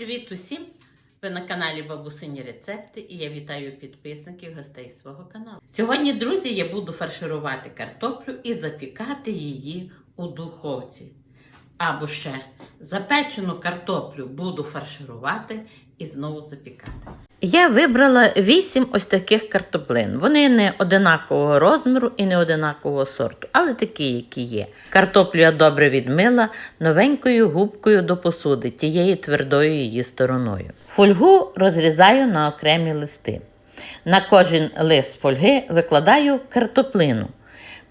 Привіт усім! Ви на каналі Бабусині Рецепти і я вітаю підписників гостей свого каналу. Сьогодні, друзі, я буду фарширувати картоплю і запікати її у духовці. Або ще запечену картоплю буду фарширувати і знову запікати. Я вибрала 8 ось таких картоплин. Вони не одинакового розміру і не одинакового сорту, але такі, які є. Картоплю я добре відмила новенькою губкою до посуди, тією твердою її стороною. Фольгу розрізаю на окремі листи. На кожен лист фольги викладаю картоплину.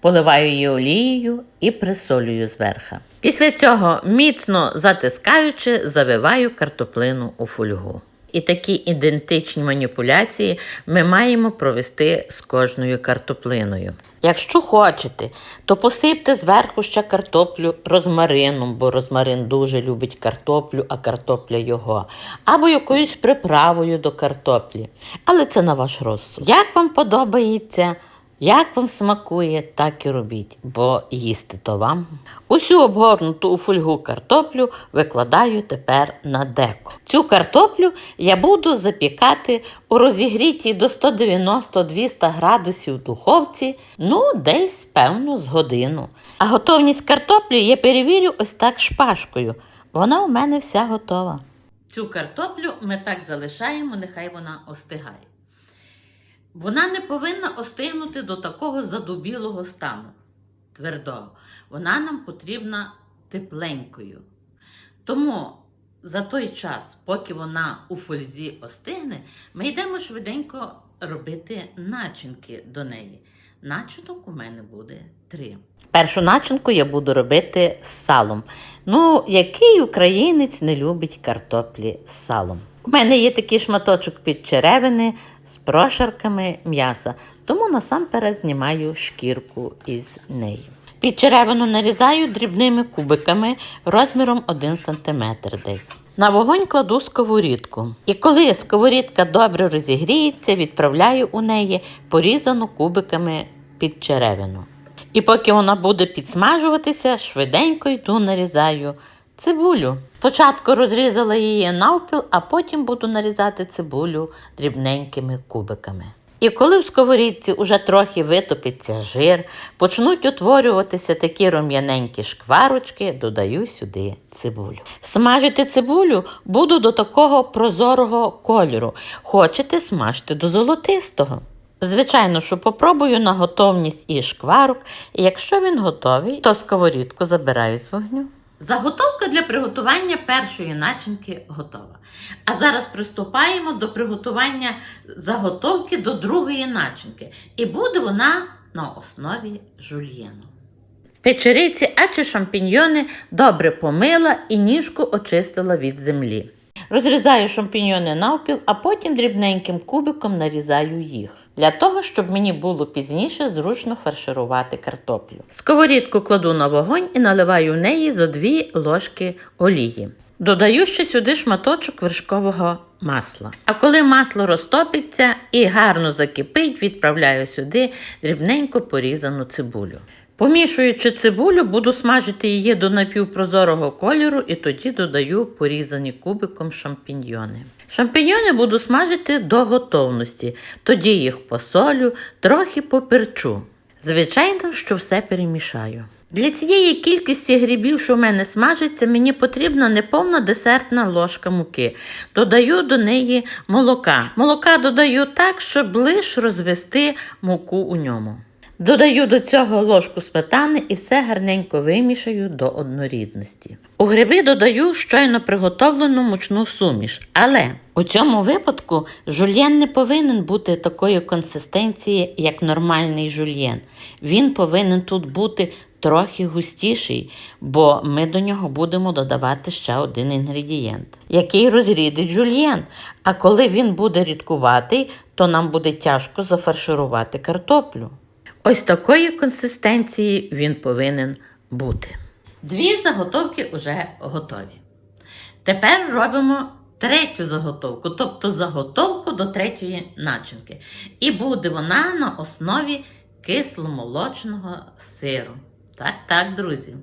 Поливаю її олією і присолюю зверха. Після цього, міцно затискаючи, завиваю картоплину у фольгу. І такі ідентичні маніпуляції ми маємо провести з кожною картоплиною. Якщо хочете, то посипте зверху ще картоплю розмарином, бо розмарин дуже любить картоплю, а картопля його, або якоюсь приправою до картоплі. Але це на ваш розсуд. Як вам подобається? Як вам смакує, так і робіть, бо їсти то вам. Усю обгорнуту у фольгу картоплю викладаю тепер на деко. Цю картоплю я буду запікати у розігрітій до 190-200 градусів духовці, ну, десь, певно, з годину. А готовність картоплі я перевірю ось так шпажкою. Вона у мене вся готова. Цю картоплю ми так залишаємо, нехай вона остигає. Вона не повинна остигнути до такого задубілого стану твердого. Вона нам потрібна тепленькою. Тому за той час, поки вона у фользі остигне, ми йдемо швиденько робити начинки до неї. Начинок у мене буде три. Першу начинку я буду робити з салом. Ну, який українець не любить картоплі з салом? У мене є такий шматочок під черевини з прошарками м'яса, тому насамперед знімаю шкірку із неї. Під черевину нарізаю дрібними кубиками розміром 1 см десь. На вогонь кладу сковорідку. І коли сковорідка добре розігріється, відправляю у неї порізану кубиками під черевину. І поки вона буде підсмажуватися, швиденько йду нарізаю цибулю. Спочатку розрізала її навпіл, а потім буду нарізати цибулю дрібненькими кубиками. І коли в сковорідці уже трохи витопиться жир, почнуть утворюватися такі рум'яненькі шкварочки, додаю сюди цибулю. Смажити цибулю буду до такого прозорого кольору. Хочете смажте до золотистого. Звичайно, що попробую на готовність і шкварок, і якщо він готовий, то сковорідку забираю з вогню. Заготовка для приготування першої начинки готова. А зараз приступаємо до приготування заготовки до другої начинки. І буде вона на основі жульєну. Печериці, а чи шампіньйони добре помила і ніжку очистила від землі. Розрізаю шампіньйони навпіл, а потім дрібненьким кубиком нарізаю їх. Для того, щоб мені було пізніше зручно фарширувати картоплю. Сковорідку кладу на вогонь і наливаю в неї зо дві ложки олії. Додаю ще сюди шматочок вершкового масла. А коли масло розтопиться і гарно закипить, відправляю сюди дрібненько порізану цибулю. Помішуючи цибулю, буду смажити її до напівпрозорого кольору і тоді додаю порізані кубиком шампіньйони. Шампіньйони буду смажити до готовності, тоді їх посолю, трохи поперчу. Звичайно, що все перемішаю. Для цієї кількості грибів, що в мене смажиться, мені потрібна неповна десертна ложка муки. Додаю до неї молока. Молока додаю так, щоб лише розвести муку у ньому. Додаю до цього ложку сметани і все гарненько вимішаю до однорідності. У гриби додаю щойно приготовлену мучну суміш, але у цьому випадку жульєн не повинен бути такої консистенції, як нормальний жульєн. Він повинен тут бути трохи густіший, бо ми до нього будемо додавати ще один інгредієнт, який розрідить жульєн. А коли він буде рідкуватий, то нам буде тяжко зафарширувати картоплю. Ось такої консистенції він повинен бути. Дві заготовки вже готові. Тепер робимо третю заготовку, тобто заготовку до третьої начинки. І буде вона на основі кисломолочного сиру. Так, так, друзі.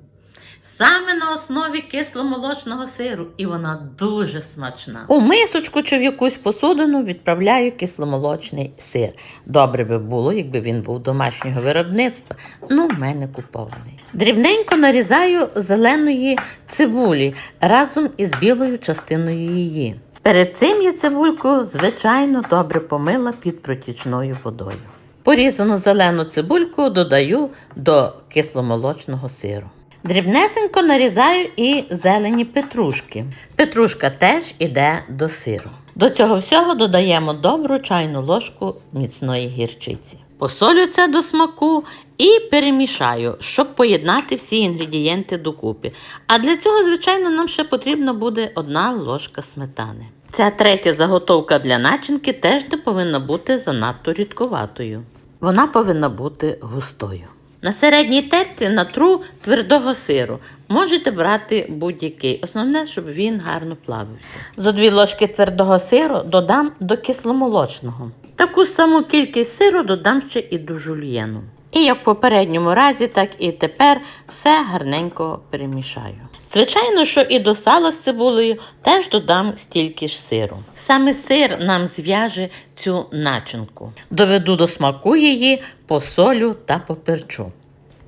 Саме на основі кисломолочного сиру, і вона дуже смачна. У мисочку чи в якусь посудину відправляю кисломолочний сир. Добре би було, якби він був домашнього виробництва. Ну, в мене купований. Дрібненько нарізаю зеленої цибулі разом із білою частиною її. Перед цим я цибульку, звичайно, добре помила під протічною водою. Порізану зелену цибульку додаю до кисломолочного сиру. Дрібнесенько нарізаю і зелені петрушки. Петрушка теж іде до сиру. До цього всього додаємо добру чайну ложку міцної гірчиці. Посолю це до смаку і перемішаю, щоб поєднати всі інгредієнти докупи. А для цього, звичайно, нам ще потрібна буде одна ложка сметани. Ця третя заготовка для начинки теж не повинна бути занадто рідковатою. Вона повинна бути густою. На середній терці натру твердого сиру. Можете брати будь-який. Основне, щоб він гарно плавився. За дві ложки твердого сиру додам до кисломолочного. Таку саму кількість сиру додам ще і до жульєну. І як в попередньому разі, так і тепер все гарненько перемішаю. Звичайно, що і до сала з цибулею теж додам стільки ж сиру. Саме сир нам зв'яже цю начинку. Доведу до смаку її, посолю та поперчу.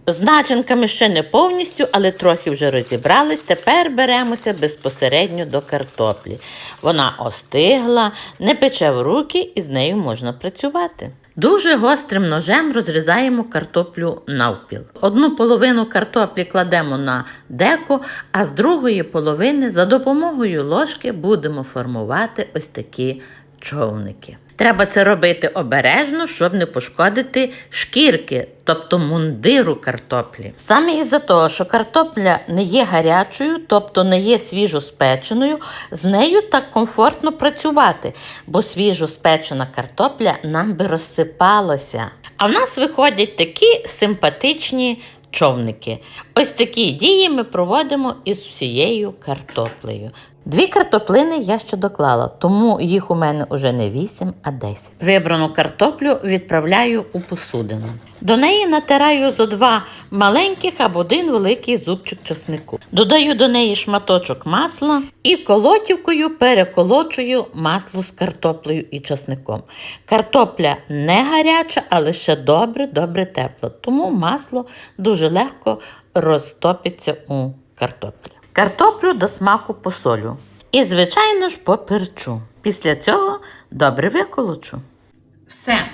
З начинками ще не повністю, але трохи вже розібрались. Тепер беремося безпосередньо до картоплі. Вона остигла, не пече в руки і з нею можна працювати. Дуже гострим ножем розрізаємо картоплю навпіл. Одну половину картоплі кладемо на деко, а з другої половини за допомогою ложки будемо формувати ось такі човники. Треба це робити обережно, щоб не пошкодити шкірки, тобто мундиру картоплі. Саме із-за того, що картопля не є гарячою, тобто не є свіжо спеченою, з нею так комфортно працювати, бо свіжо спечена картопля нам би розсипалася. А в нас виходять такі симпатичні човники. Ось такі дії ми проводимо із всією картоплею. Дві картоплини я ще доклала, тому їх у мене уже не 8, а 10. Вибрану картоплю відправляю у посудину. До неї натираю зо два маленьких або один великий зубчик чеснику. Додаю до неї шматочок масла і колотівкою переколочую масло з картоплею і чесником. Картопля не гаряча, але ще добре, добре тепла, тому масло дуже легко розтопиться у картоплі. Картоплю до смаку посолю. І, звичайно ж, поперчу. Після цього добре виколочу. Все.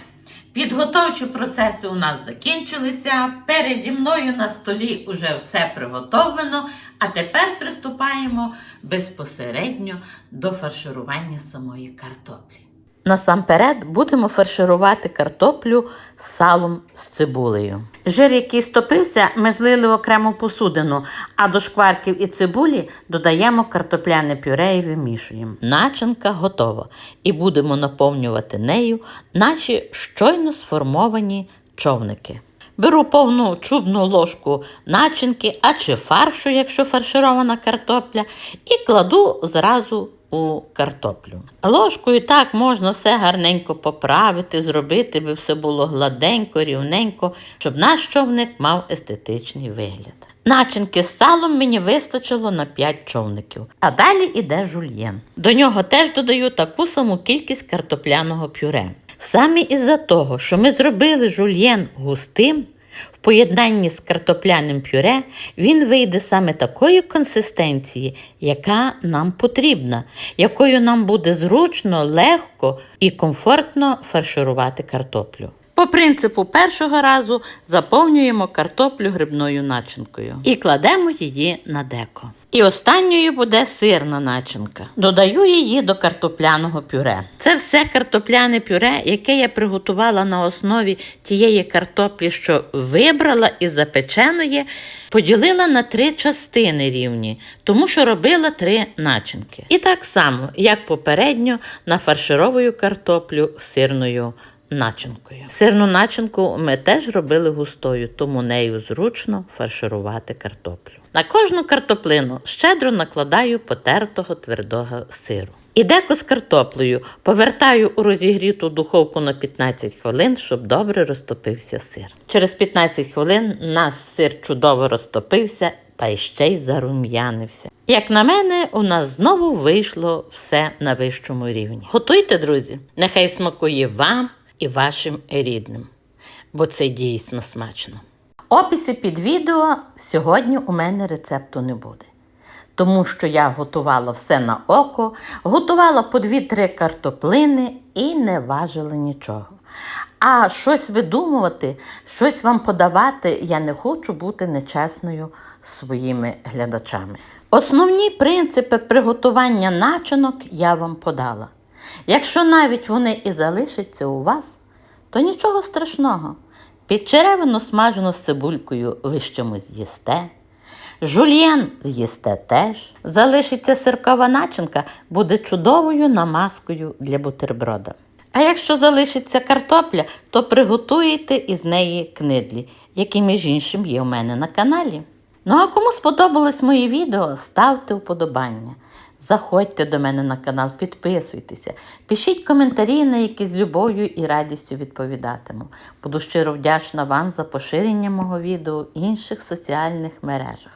Підготовчі процеси у нас закінчилися. Переді мною на столі вже все приготовлено. А тепер приступаємо безпосередньо до фарширування самої картоплі. Насамперед будемо фарширувати картоплю салом з цибулею. Жир, який стопився, ми злили в окрему посудину, а до шкварків і цибулі додаємо картопляне пюре і вимішуємо. Начинка готова, і будемо наповнювати нею наші щойно сформовані човники. Беру повну чубну ложку начинки, а чи фаршу, якщо фарширована картопля, і кладу зразу у картоплю. Ложкою так можна все гарненько поправити, зробити, би все було гладенько, рівненько, щоб наш човник мав естетичний вигляд. Начинки з салом мені вистачило на 5 човників, а далі іде жульєн. До нього теж додаю таку саму кількість картопляного пюре. Саме із-за того, що ми зробили жульєн густим, в поєднанні з картопляним пюре він вийде саме такої консистенції, яка нам потрібна, якою нам буде зручно, легко і комфортно фарширувати картоплю. По принципу першого разу заповнюємо картоплю грибною начинкою і кладемо її на деко. І останньою буде сирна начинка. Додаю її до картопляного пюре. Це все картопляне пюре, яке я приготувала на основі тієї картоплі, що вибрала із запеченої, поділила на три частини рівні, тому що робила три начинки. І так само, як попередньо, нафаршировую картоплю сирною начинкою. Сирну начинку ми теж робили густою, тому нею зручно фарширувати картоплю. На кожну картоплину щедро накладаю потертого твердого сиру. І деко з картоплею повертаю у розігріту духовку на 15 хвилин, щоб добре розтопився сир. Через 15 хвилин наш сир чудово розтопився та ще й зарум'янився. Як на мене, у нас знову вийшло все на вищому рівні. Готуйте, друзі, нехай смакує вам і вашим рідним, бо це дійсно смачно. Описи під відео сьогодні у мене рецепту не буде. Тому що я готувала все на око, готувала по 2-3 картоплини і не важила нічого. А щось видумувати, щось вам подавати, я не хочу бути нечесною своїми глядачами. Основні принципи приготування начинок я вам подала. Якщо навіть вони і залишаться у вас, то нічого страшного. Підчеревину смажену з цибулькою ви чимось з'їсте. Жульєн з'їсте теж. Залишиться сиркова начинка, буде чудовою намазкою для бутерброда. А якщо залишиться картопля, то приготуєте із неї книдлі, які, між іншим, є у мене на каналі. Ну а кому сподобалось моє відео, ставте вподобання. Заходьте до мене на канал, підписуйтеся, пишіть коментарі, на які з любов'ю і радістю відповідатиму. Буду щиро вдячна вам за поширення мого відео в інших соціальних мережах.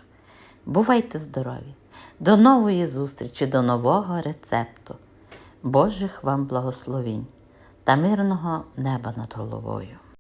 Бувайте здорові! До нової зустрічі, до нового рецепту. Божих вам благословінь та мирного неба над головою.